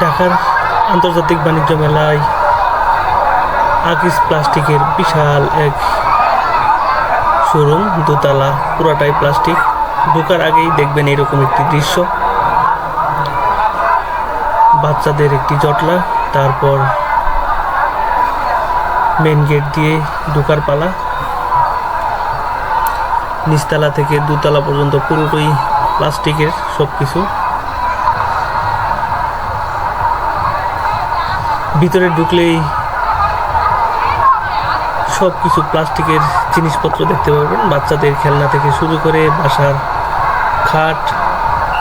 ঢাকার আন্তর্জাতিক বাণিজ্য মেলায় আকিস প্লাস্টিকের বিশাল এক শোরুম দোতলা, পুরাটাই প্লাস্টিক। ঢোকার আগেই দেখবেন এরকম একটি দৃশ্য। বাচ্চাদের একটি জটলা, তারপর মেন গেট দিয়ে ঢোকার পালা। নিচতলা থেকে দুতলা পর্যন্ত পুরোটাই প্লাস্টিকের সব কিছু ভিতরে ঢুকলেই সব কিছু প্লাস্টিকের জিনিসপত্র দেখতে পাবেন বাচ্চাদের খেলনা থেকে শুরু করে বাসার খাট,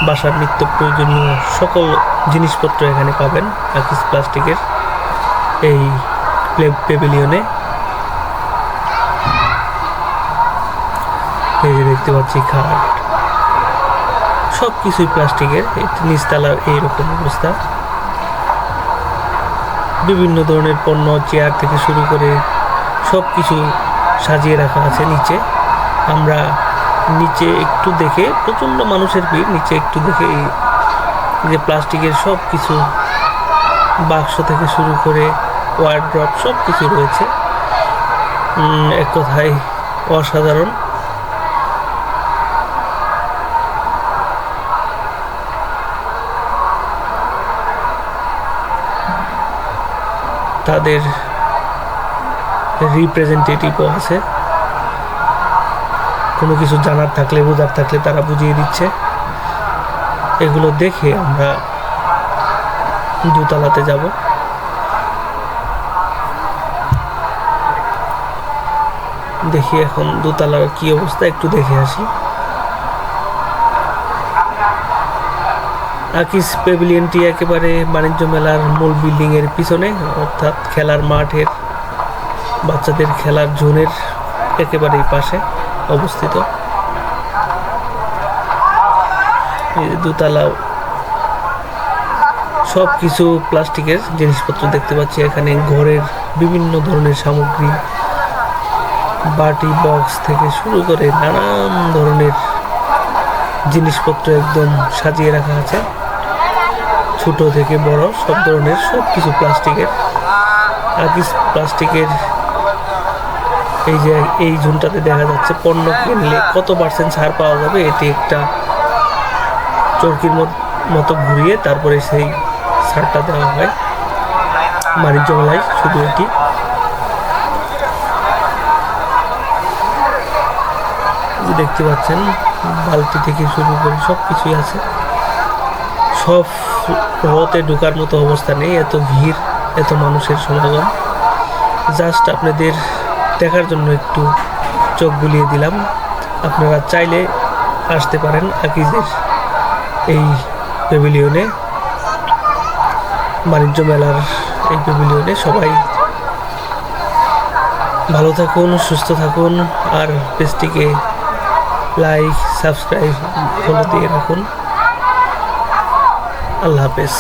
বাসার নিত্য প্রয়োজনীয় সকল জিনিসপত্র এখানে পাবেন আকিস প্লাস্টিকের এই পেভিলিয়নে এই যে দেখতে পাচ্ছি খাট। সব কিছুই প্লাস্টিকের। এই নিচতলার এইরকম অবস্থা। বিভিন্ন ধরনের পণ্য চেয়ার থেকে শুরু করে সব কিছু সাজিয়ে রাখা আছে নিচে। আমরা নিচে একটু দেখে, প্রচণ্ড মানুষের ভিড়, নিচে একটু দেখে এই যে প্লাস্টিকের সব কিছু বাক্স থেকে শুরু করে ওয়ার্ড্রপ সব কিছু রয়েছে এক কথায় অসাধারণ। তাদের রিপ্রেজেন্টেটিভও আছে। কোনো কিছু জানার থাকলে, বোঝার থাকলে তারা বুঝিয়ে দিচ্ছে। এগুলো দেখে আমরা দোতলাতে যাব। দেখি এখন দোতলার কি অবস্থা, একটু দেখে আসি। আকিস পেভিলিয়নটি একেবারে বাণিজ্য মেলার মূল বিল্ডিংয়ের পিছনে, অর্থাৎ খেলার মাঠের, বাচ্চাদের খেলার জোনের একেবারেই পাশে অবস্থিত। দোতলা সব কিছু প্লাস্টিকের জিনিসপত্র দেখতে পাচ্ছি এখানে। ঘরের বিভিন্ন ধরনের সামগ্রী, বাটি, বক্স থেকে শুরু করে নানান ধরনের জিনিসপত্র একদম সাজিয়ে রাখা আছে। ছোট থেকে বড় সব ধরনের সব কিছু প্লাস্টিকের আকিস প্লাস্টিকের এই যে এই ঝুনটাতে দেখা যাচ্ছে পণ্য কিনলে কত পার্সেন্ট ছাড় পাওয়া যাবে এটি একটা চরকির মত- মতো ঘুরিয়ে তারপরে সেই ছাড়টা দেওয়া হয়। বাণিজ্য মেলায় শুধু এটি। দেখতে পাচ্ছেন, বালতি থেকে শুরু করে সব কিছুই আছে। সব রতে ঢোকার মতো অবস্থা নেই, এত ভিড়, এত মানুষের সমাগম। জাস্ট আপনাদের দেখার জন্য একটু চোখ বুলিয়ে দিলাম। আপনারা চাইলে আসতে পারেন আকিজের এই প্যাভিলিয়নে বাণিজ্য মেলার এই প্যাভিলিয়নে সবাই ভালো থাকুন, সুস্থ থাকুন, আর পেজটিকে লাইক সাবস্ক্রাইব ফলো দিয়ে রাখুন। আল্লাহ হাফেজ।